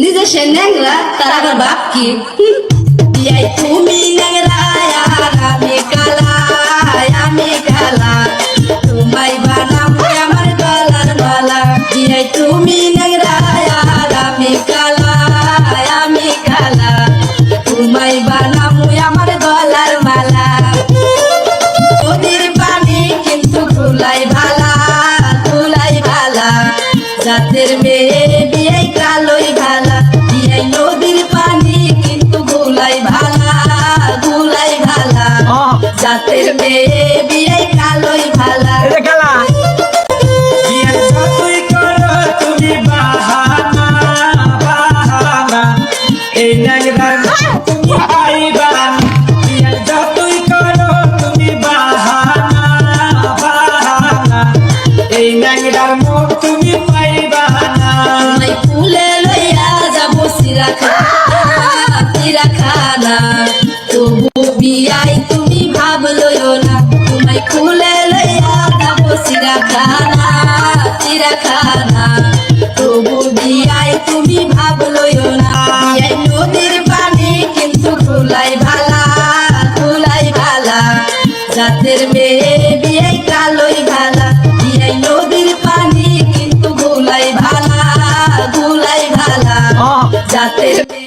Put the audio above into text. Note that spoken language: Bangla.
নিজে সে ন্যাংরা, তার আবার বাপ কি? তুমি ন্যাংরা আমি আমার গলার মালা। বিয়াই তুমি ন্যাংরা কিন্তু ধুলাই ভালা ধুলাই ভালা। জাতের মেয়ে বিয়ে কালোই ভালা জাতের মেয়ে বিয়ে কালোই ভালা। এটা খেলা যতই করো তুমি বাহানা বাহানা। এই ন্যাংরার তুমি পাইবা। না। যতই করো তুমি বাহানা বাহানা। এই ন্যাংরার মুখ তুমি পাইবা না। ফুলে জাতের মেয়ে বিয়ে কালোই ভালা। বিয়ে নদীর পানি কিন্তু গুলাই ভালা গুলাই ভালা। জাতের মেয়ে